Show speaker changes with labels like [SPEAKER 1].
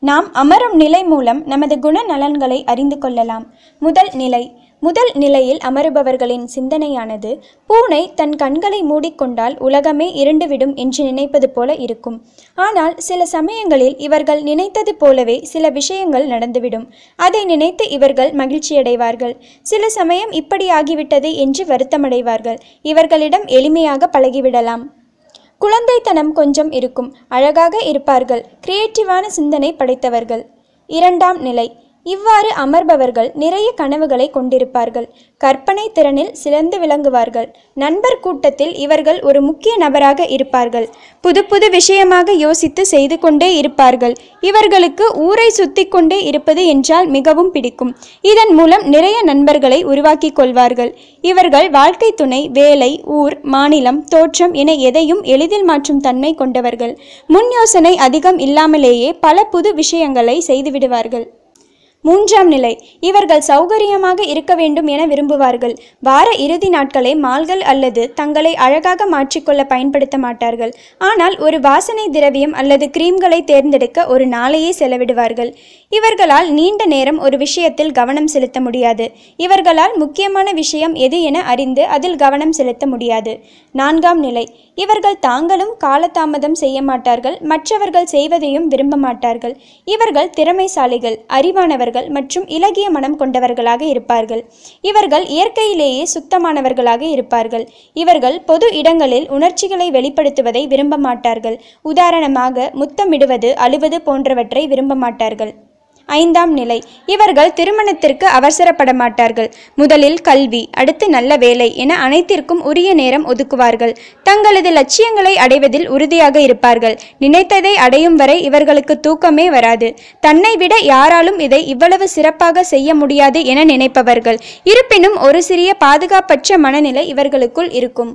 [SPEAKER 1] நாம் அமரும் நிலை மூலம் நமது குணநலன்களை அறிந்து கொள்ளலாம். முதல் நிலை. முதல் நிலையில் அமருபவர்களின் சிந்தனையானது பூனை தன் கண்களை மூடிக்கொண்டால் உலகமே இருண்டுவிடும் என்று நினைப்பது போல இருக்கும். ஆனால் சில சமயங்களில் இவர்கள் நினைத்தது போலவே சில விஷயங்கள் நடந்துவிடும். அதை நினைத்து இவர்கள் மகிழ்ச்சியடைவார்கள். சில சமயம் இப்படி ஆகிவிட்டது என்று வருத்தமடைவார்கள். இவர்களிடம் எளிமையாக பழகிவிடலாம். குழந்தைத்தனம் கொஞ்சம் இருக்கும். அழகாக இருப்பார்கள். கிரியேட்டிவான சிந்தனை படைத்தவர்கள். இரண்டாம் நிலை. இவ்வாறு அமர்பவர்கள் நிறைய கனவுகளை கொண்டிருப்பார்கள். கற்பனை திறனில் சிறந்து விளங்குவார்கள். நண்பர் கூட்டத்தில் இவர்கள் ஒரு முக்கிய நபராக இருப்பார்கள். புது புது விஷயமாக யோசித்து செய்து கொண்டே இருப்பார்கள். இவர்களுக்கு ஊரை சுத்தி கொண்டே இருப்பது என்றால் மிகவும் பிடிக்கும். இதன் மூலம் நிறைய நண்பர்களை உருவாக்கி கொள்வார்கள். இவர்கள் வாழ்க்கை துணை வேலை ஊர் மாநிலம் தோற்றம் என எதையும் எளிதில் மாற்றும் தன்மை கொண்டவர்கள். முன் யோசனை அதிகம் இல்லாமலேயே பல புது விஷயங்களை செய்துவிடுவார்கள் மூன்றாம் நிலை. இவர்கள் சௌகரியமாக இருக்க வேண்டும் என விரும்புவார்கள். வார இறுதி நாட்களை மால்கள் அல்லது தங்களை அழகாக மாற்றிக்கொள்ள பயன்படுத்த மாட்டார்கள். ஆனால் ஒரு வாசனை திரவியம் அல்லது கிரீம்களை தேர்ந்தெடுக்க ஒரு நாளையே செலவிடுவார்கள். இவர்களால் நீண்ட நேரம் ஒரு விஷயத்தில் கவனம் செலுத்த முடியாது. இவர்களால் முக்கியமான விஷயம் எது என அறிந்து அதில் கவனம் செலுத்த முடியாது. நான்காம் நிலை. இவர்கள் தாங்களும் காலதாமதம் செய்ய மாட்டார்கள். மற்றவர்கள் செய்வதையும் விரும்ப மாட்டார்கள். இவர்கள் திறமைசாலிகள் அறிவானவர்கள். மற்றும் இலகிய மனம் கொண்டவர்களாக இருப்பார்கள். இவர்கள் இயற்கையிலேயே சுத்தமானவர்களாக இருப்பார்கள். இவர்கள் பொது இடங்களில் உணர்ச்சிகளை வெளிப்படுத்துவதை விரும்ப மாட்டார்கள் உதாரணமாக முத்தமிடுவது அழுவது போன்றவற்றை விரும்ப மாட்டார்கள் ஐந்தாம் நிலை. இவர்கள் திருமணத்திற்கு அவசரப்பட மாட்டார்கள் முதலில் கல்வி அடுத்து நல்ல வேலை என அனைத்திற்கும் உரிய நேரம் ஒதுக்குவார்கள். தங்களது லட்சியங்களை அடைவதில் உறுதியாக இருப்பார்கள். நினைத்ததை அடையும் வரை இவர்களுக்கு தூக்கமே வராது. தன்னை விட யாராலும் இதை இவ்வளவு சிறப்பாக செய்ய முடியாது என நினைப்பவர்கள். இருப்பினும் ஒரு சிறிய பாதுகாப்பற்ற மனநிலை இவர்களுக்குள் இருக்கும்.